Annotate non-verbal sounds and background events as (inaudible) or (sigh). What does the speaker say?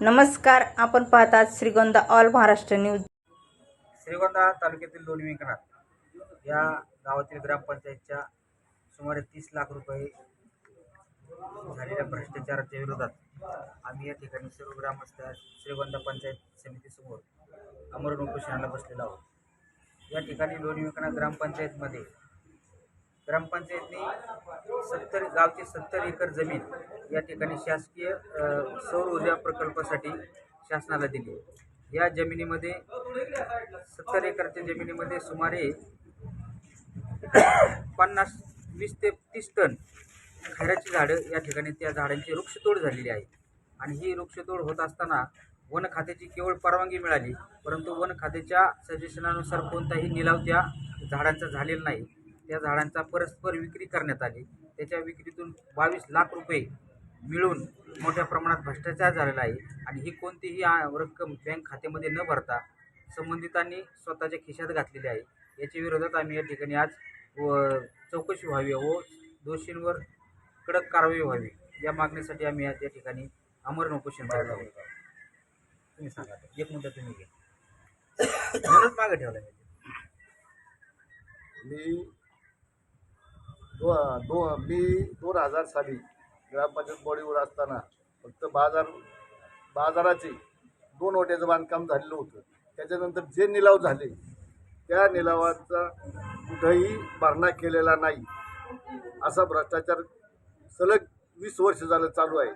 नमस्कार आपण पाहतात श्रीगोंदा ऑल महाराष्ट्र न्यूज. श्रीगोंदा तालुक्यातील लोणी व्यंकनाथ या गावातील ग्रामपंचायतच्या सुमारे तीस लाख रुपये झालेल्या भ्रष्टाचाराच्या विरोधात आम्ही या ठिकाणी सर्व ग्रामस्थ श्रीगोंदा पंचायत समितीसमोर अमरण उपोषणाला बसलेलो आहोत. या ठिकाणी लोणी व्यंकनाथ ग्रामपंचायतमध्ये ग्रामपंचायतने सत्तर गावची सत्तर एकर जमीन या ठिकाणी शासकीय सौर ऊर्जा प्रकल्पासाठी शासनाला दिली. या जमिनीमध्ये सत्तर एकरच्या जमिनीमध्ये सुमारे पन्नास वीस ते तीस टन खैराची झाडं या ठिकाणी त्या झाडांची वृक्षतोड झालेली आहे. आणि ही वृक्षतोड होत असताना वन खात्याची केवळ परवानगी मिळाली परंतु वन खात्याच्या सजेशनानुसार कोणताही निलाव त्या झाडांचा झालेला नाही. त्या झाडांचा परस्पर विक्री करण्यात आली. त्याच्या विक्रीतून बावीस लाख रुपये मिळून मोठ्या प्रमाणात भ्रष्टाचार झालेला आहे आणि ही कोणतीही रक्कम बँक खात्यामध्ये न भरता संबंधितांनी स्वतःच्या खिशात घातलेली आहे. याच्या विरोधात आम्ही या ठिकाणी आज व चौकशी व्हावी व दोषींवर कडक कारवाई व्हावी. या मागणीसाठी आम्ही आज या ठिकाणी अमरण उपोषण करत आहोत. तुम्ही सांगा. एक मिनटं तुम्ही घ्या. (coughs) म्हणून मागं ठेवलं मी दो दो मी दोन हजार साली ग्रामपंचायत बॉडीवर असताना फक्त बाजार बाजाराचे दोन ओट्याचं बांधकाम झालेलं होतं. त्याच्यानंतर जे निलाव झाले त्या निलावाचा कुठंही भरणा केलेला नाही. असा भ्रष्टाचार सलग वीस वर्ष झालं चालू आहे.